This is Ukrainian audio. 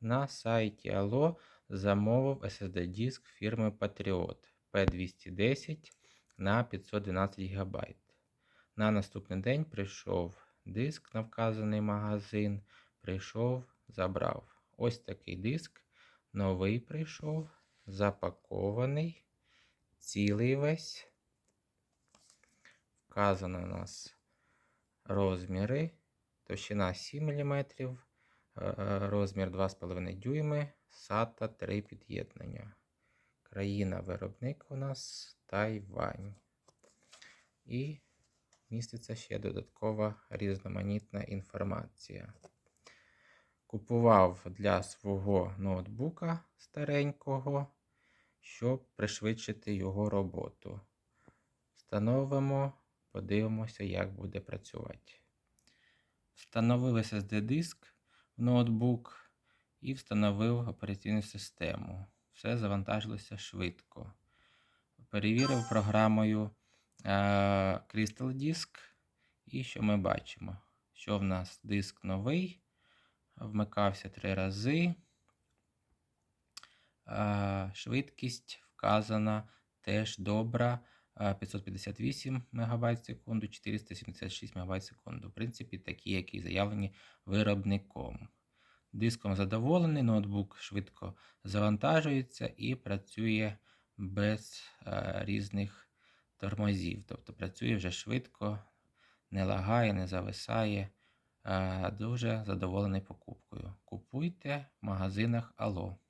На сайті Allo замовив SSD диск фірми Patriot P210 на 512 ГБ. На наступний день прийшов диск на вказаний магазин. Прийшов, забрав. Ось такий диск. Новий прийшов, запакований, цілий весь. Вказано у нас розміри. Товщина 7 мм, розмір 2,5 дюйми, SATA 3 під'єднання. Країна-виробник у нас Тайвань. І міститься ще додаткова різноманітна інформація. Купував для свого ноутбука старенького, щоб пришвидшити його роботу. Встановимо, подивимося, як буде працювати. Встановив SSD диск ноутбук і встановив операційну систему. Все завантажилося швидко. Перевірив програмою е, Crystal Disk. І що ми бачимо? Що в нас диск новий, вмикався три рази. Е, швидкість вказана теж добра. 558 МБ секунду, 476 МБ секунду. В принципі, такі, які заявлені виробником. Диском задоволений, ноутбук швидко завантажується і працює без е, різних тормозів. Тобто працює вже швидко, не лагає, не зависає. Е, дуже задоволений покупкою. Купуйте в магазинах Ало.